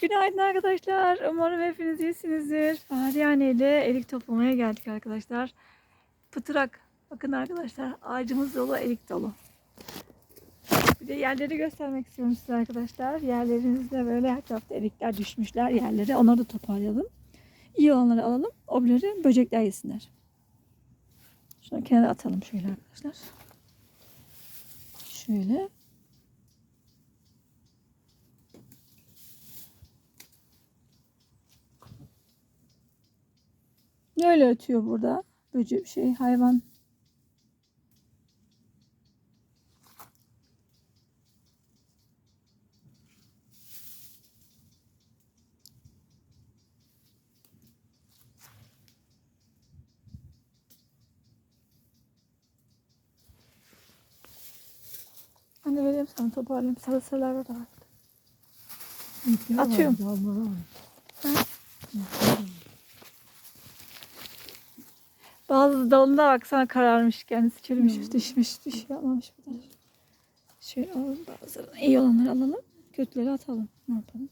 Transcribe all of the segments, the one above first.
Günaydın arkadaşlar. Umarım hepiniz iyisinizdir. Fahriye ile elik toplamaya geldik arkadaşlar. Pıtırak. Bakın arkadaşlar ağacımız dolu, elik dolu. Bir de yerleri göstermek istiyorum size arkadaşlar. Yerlerinizde böyle her tarafta elikler düşmüşler yerlere. Onları da toparlayalım. İyi olanları alalım. Obleri böcekler yesinler. Şunu kenara atalım şöyle arkadaşlar. Şöyle. Öyle ötüyor burada? Böcek şey hayvan. Anne vereyim sana toparlayayım. Sarı sarılar var da var. Atıyorum. Bazı dalında bak sana kararmış kendisi çürümüş, düşmüş, bir şey yapmamış bu da. Şöyle alalım bazılarını. İyi olanları alalım. Kötüleri atalım. Ne yapalım?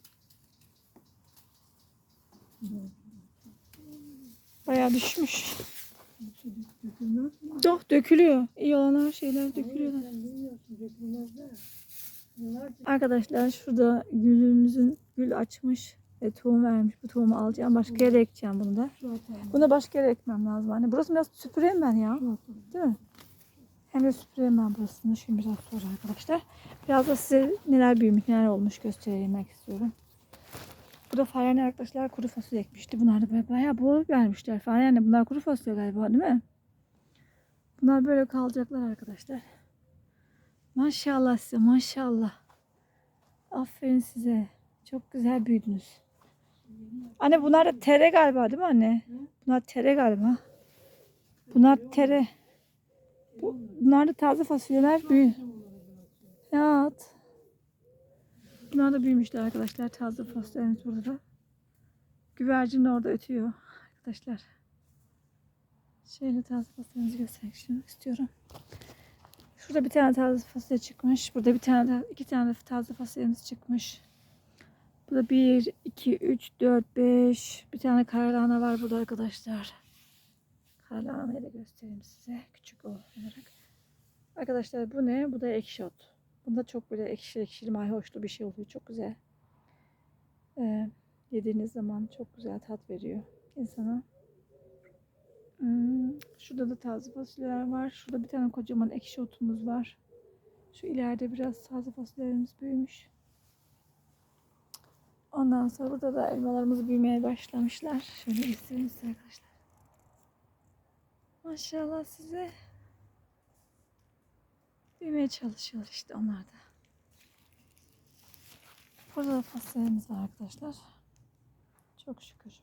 Bayağı düşmüş. Yok dökülüyor. İyi olan her şeyler dökülüyorlar. Arkadaşlar şurada gülümüzün gül açmış ve tohum vermiş. Bu tohumu alacağım. Başka yere ekeceğim bunu da. Bunu başka yere ekmem lazım. Hani burası biraz süpüreyim ben ya. Değil mi? Hem de süpüreyim ben burasını. Şimdi biraz sonra arkadaşlar. Biraz da size neler büyümüş, neler olmuş göstermek istiyorum. Burada Faryane arkadaşlar kuru fasulye ekmişti. Bunlar da böyle bayağı bol vermişler. Faryane bunlar kuru fasulye galiba değil mi? Bunlar böyle kalacaklar arkadaşlar. Maşallah size maşallah. Aferin size. Çok güzel büyüdünüz. Anne bunlar da tere galiba değil mi anne? Bunlar tere galiba. Bunlar tere. Bu, bunlar da taze fasulyeler büyü. Evet. Bunlar da büyümüşler arkadaşlar. Taze fasulyemiz burada da. Güvercin de orada ötüyor arkadaşlar. Şöyle taze fasulyemizi göstermek istiyorum. Şurada bir tane taze fasulye çıkmış. Burada bir tane de iki tane de taze fasulyemiz çıkmış. Burada 1, 2, 3, 4, 5. Bir tane karalahana var burada arkadaşlar. Karalahanayı da göstereyim size. Küçük olarak. Arkadaşlar bu ne? Bu da ekşi ot. Bunda çok böyle ekşi ekşili mayhoşlu bir şey oluyor. Çok güzel. Ee, yediğiniz zaman çok güzel tat veriyor insana. Hmm, şurada da taze fasulyeler var. Şurada bir tane kocaman ekşi otumuz var. Şu ileride biraz taze fasulyelerimiz büyümüş. Ondan sonra burada da elmalarımız büyümeye başlamışlar. Şöyle göstereyim size arkadaşlar. Maşallah size. Büyümeye çalışıyor işte onlar da. Burada da fasulyemiz var arkadaşlar. Çok şükür.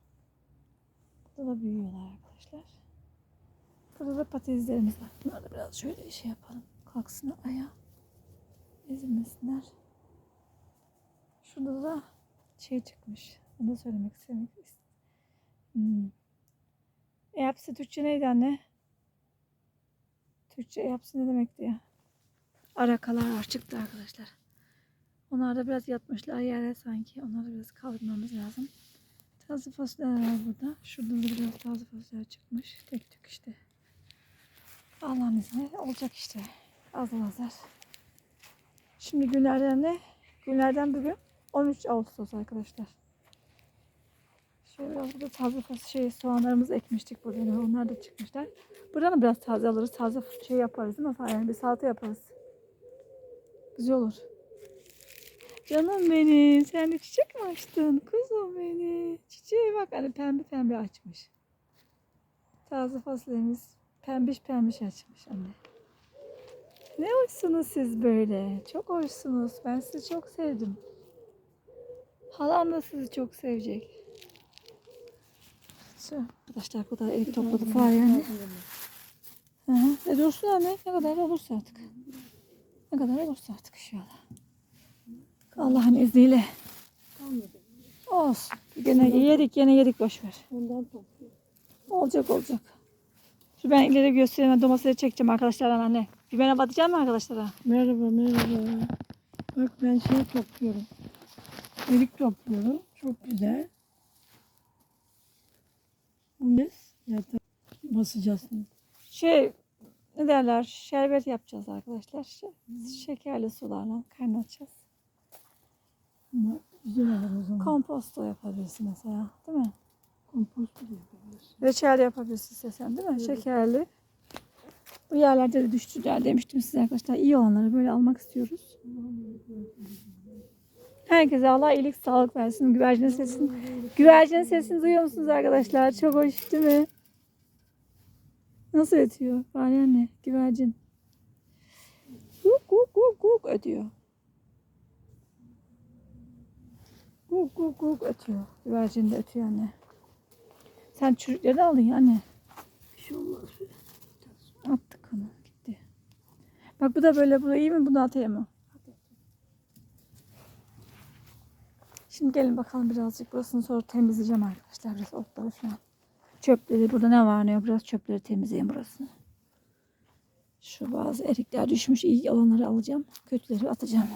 Burada da büyüyorlar arkadaşlar. Burada da patateslerimiz var. Bunları da biraz şöyle şey yapalım. Kalksın ayağa. Ezilmesinler. Şurada da şey çıkmış. Onu söylemek istemek hmm. E Türkçe neydi anne? Türkçe e ne demekti ya? Arakalar var çıktı arkadaşlar. Onlar da biraz yatmışlar yere sanki. Onları biraz kaldırmamız lazım. Taze fasulyeler var burada. Şurada da biraz taze fasulye çıkmış. Tek tük işte. Allah'ın izniyle olacak işte. Azar azar. Şimdi günlerden ne? Günlerden bugün 13 Ağustos arkadaşlar. Şöyle burada taze şey, soğanlarımızı ekmiştik burada. Yani onlar da çıkmışlar. Buradan biraz taze alırız. Taze şey yaparız değil mi? Yani bir salata yaparız. Güzel olur. Canım benim. Sen de çiçek mi açtın? Kuzum benim. Çiçeğe bak. Hani pembe pembe açmış. Taze fasulyemiz pembiş pembiş açmış anne. Ne hoşsunuz siz böyle. Çok hoşsunuz. Ben sizi çok sevdim. Halam da sizi çok sevecek. Şu arkadaşlar bu da ev topladı falan yani. Hı hı. E dursun anne. Ne kadar olursa artık. Ne kadar olursa artık inşallah. Allah'ın izniyle. Olsun. Gene yedik gene yedik boşver. Olacak olacak. Şu ben ileri göstereyim. Domatesleri çekeceğim arkadaşlar anne. Bir merhaba atacağım mı arkadaşlara? Merhaba merhaba. Bak ben şey topluyorum. Erik topluyorum. Çok güzel. Bunu yatak basacağız. Şey ne derler şerbet yapacağız arkadaşlar. Ş- Şekerli sularla kaynatacağız. Ama güzel olur o zaman. Komposto yapabilirsin mesela değil mi? Kompost da yapabilirsin. Reçel yapabilirsin istesen değil mi? Şekerli. Bu yerlerde de düştüler demiştim size arkadaşlar. İyi olanları böyle almak istiyoruz. Herkese Allah iyilik sağlık versin. Güvercin sesini, güvercin sesini duyuyor musunuz arkadaşlar? Çok hoş değil mi? Nasıl ötüyor? Bari anne güvercin. Guk guk guk guk ötüyor. Guk guk guk ötüyor. Güvercin de ötüyor anne. Sen çürükleri aldın ya anne. Bir şey olmaz. Attık onu gitti. Bak bu da böyle bu da iyi mi? Bunu atayım mı? Şimdi gelin bakalım birazcık burasını sonra temizleyeceğim arkadaşlar. Biraz otları falan. Çöpleri burada ne var ne yok biraz çöpleri temizleyeyim burasını. Şu bazı erikler düşmüş iyi olanları alacağım. Kötüleri atacağım.